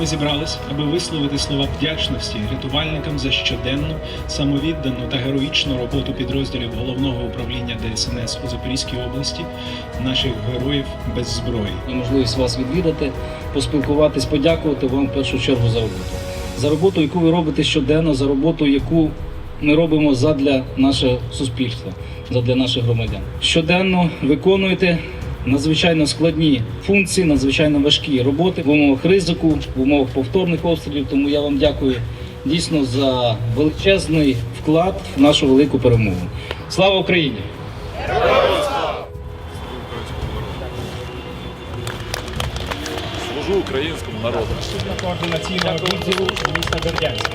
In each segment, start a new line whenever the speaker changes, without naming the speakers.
ми зібрались, аби висловити слова вдячності рятувальникам за щоденну, самовіддану та героїчну роботу підрозділів головного управління ДСНС у Запорізькій області, наших героїв без зброї.
можливість вас відвідати, поспілкуватись, подякувати вам в першу чергу за роботу. За роботу, яку ви робите щоденно, за роботу, яку ми робимо задля нашого суспільства, задля наших громадян. Щоденно виконуєте надзвичайно складні функції, надзвичайно важкі роботи в умовах ризику, в умовах повторних обстрілів. Тому я вам дякую дійсно за величезний вклад в нашу велику перемогу. Слава Україні!
Служу українському народу.
координаційного відділу міста Бердянськ.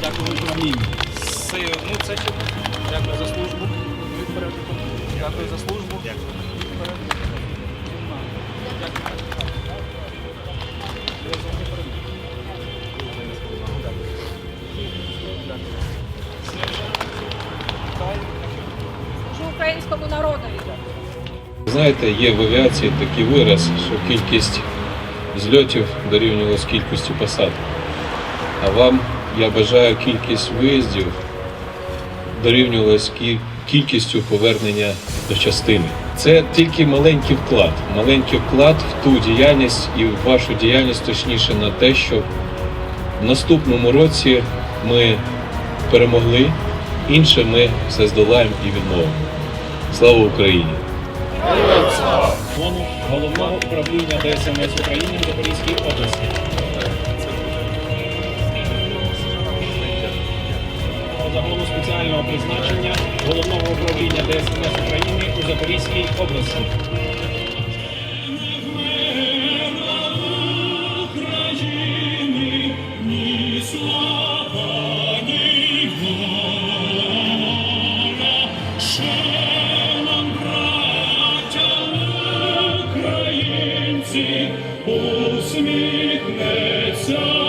Дякую управлінню. Ну, це чому? Дякую за службу. Дякую за службу.
Служу українському народові.
Знаєте, є в авіації такий вираз, що кількість зльотів дорівнювала з кількістю посадок. А вам я бажаю кількість виїздів дорівнювала з кі- кількістю повернення до частини. Це тільки маленький вклад. Маленький вклад в ту діяльність і в вашу діяльність, точніше, на те, що в наступному році ми перемогли, інше ми все здолаємо і відновимо. Слава Україні!
Головного управління ДСНС України в Запорізькій області. Спеціального призначення головного управління ДСНС України у Запорізькій області.
усміхнеться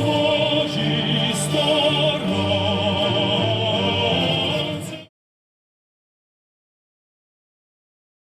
Lord.